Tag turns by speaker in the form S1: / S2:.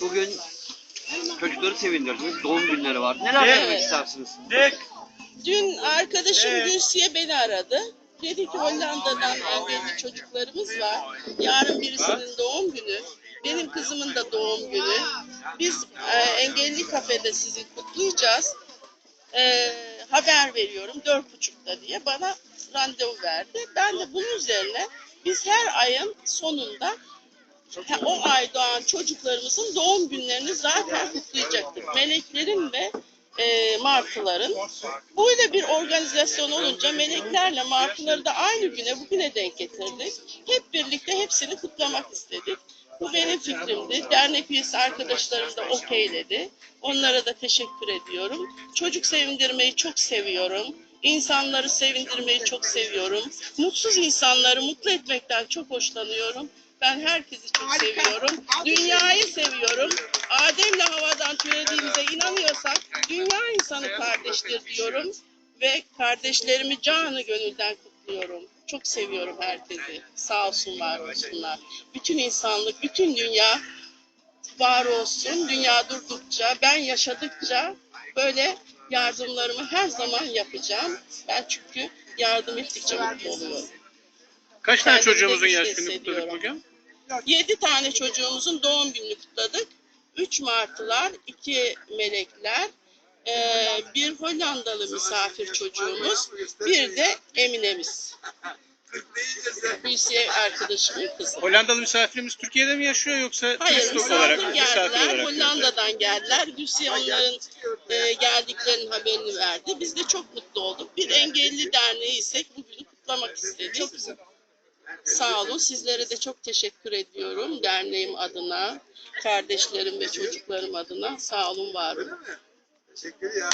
S1: bugün çocukları sevindirdiniz. Doğum günleri var. Neler
S2: Evet.
S1: söylemek istersiniz?
S3: Dün arkadaşım
S2: Evet.
S3: Gülsiye beni aradı. Dedi ki Hollanda'dan engelli çocuklarımız var. Yarın birisinin doğum günü. Benim kızımın da doğum günü. Biz e, engelli kafede sizi kutlayacağız. E, haber veriyorum dört buçukta diye bana randevu verdi. Ben de bunun üzerine biz her ayın sonunda O ay doğan çocuklarımızın doğum günlerini zaten kutlayacaktık. Meleklerin ve e, martıların. Böyle bir organizasyon olunca meleklerle martıları da aynı güne bugüne denk getirdik. Hep birlikte hepsini kutlamak istedik. Bu benim fikrimdi. Dernek üyesi arkadaşlarım da okeyledi. Onlara da teşekkür ediyorum. Çocuk sevindirmeyi çok seviyorum. İnsanları sevindirmeyi çok seviyorum. Mutsuz insanları mutlu etmekten çok hoşlanıyorum. Ben herkesi çok seviyorum. Dünyayı seviyorum. Adem'le havadan türediğimize inanıyorsak dünya insanı kardeştir diyorum. Ve kardeşlerimi canı gönülden kutluyorum. Çok seviyorum herkesi. Sağ olsunlar, olsunlar. Bütün insanlık, bütün dünya var olsun. Dünya durdukça, ben yaşadıkça böyle yardımlarımı her zaman yapacağım. Ben çünkü yardım ettikçe mutlu oluyorum.
S2: Kaç tane
S3: Kendimi
S2: çocuğumuzun
S3: güçlü
S2: yaş günü kutladık
S3: hissediyorum.
S2: bugün?
S3: 7 tane çocuğumuzun doğum gününü kutladık. 3 martılar, 2 melekler, eee, bir Hollandalı misafir çocuğumuz, bir de Emine'miz. Hüsiye arkadaşımın kızı.
S2: Hollandalı misafirimiz Türkiye'de mi yaşıyor yoksa
S3: Hayır,
S2: turist
S3: misafir
S2: olarak,
S3: geldiler.
S2: misafir olarak?
S3: Hollanda'dan geldiler. Hüsiye onların e, geldiklerinin haberini verdi. Biz de çok mutlu olduk. Bir engelli derneği isek bugünü kutlamak istedik. Sağ olun. Sizlere de çok teşekkür ediyorum. Derneğim adına, kardeşlerim ve çocuklarım adına. Sağ olun, var olun.
S4: Teşekkür ya.